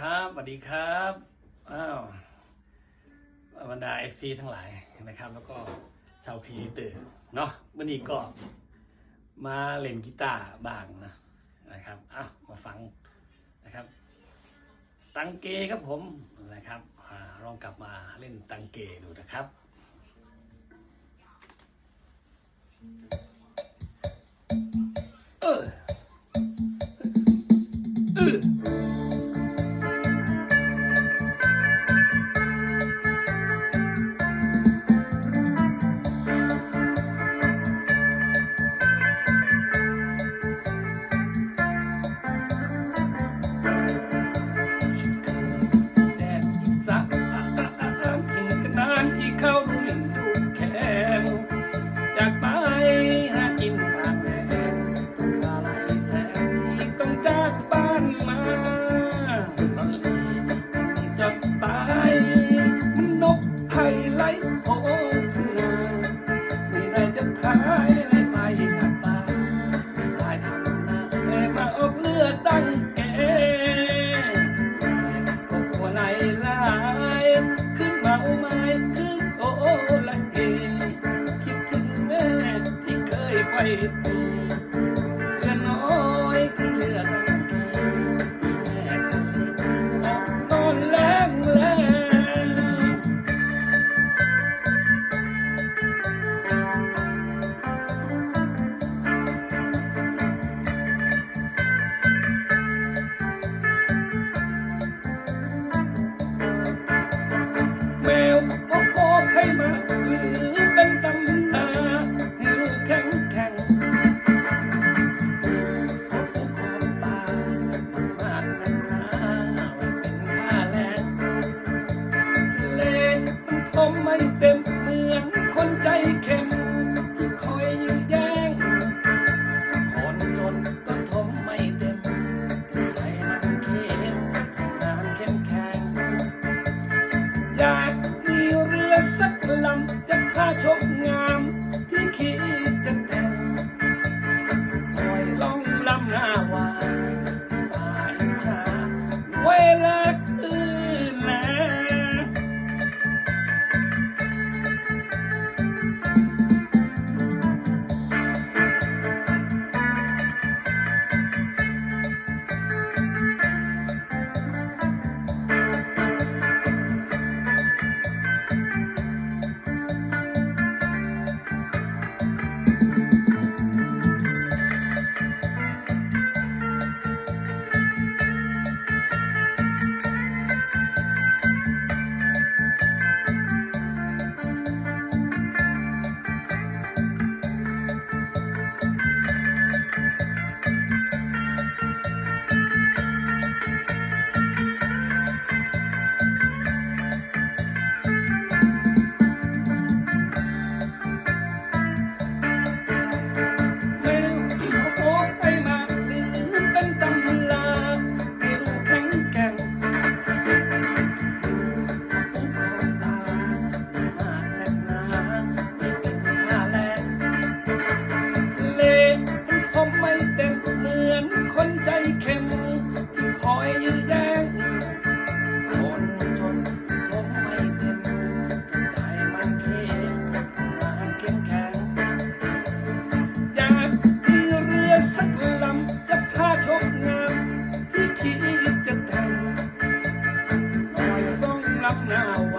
ครับสวัสดีครับอ้าวบรรดาเอฟซีทั้งหลายนะครับ แล้วก็ชาวพีตื่นเนาะวันนี้ก็มาเล่นกีตาร์บ้างนะนะครับอ้ามาฟังนะครับ ตังเกครับผมนะครับอลองกลับมาเล่นตังเกดูนะครับเออเออ จะพายและตาม่งอัตราตายทางน้าแต่มาอกเลือดตั้งเก่ปวดหัวไหลไหลขึ้นเมาไม้คือโอละเกคิดถึงแม่ที่เคยไว้ตี love. now.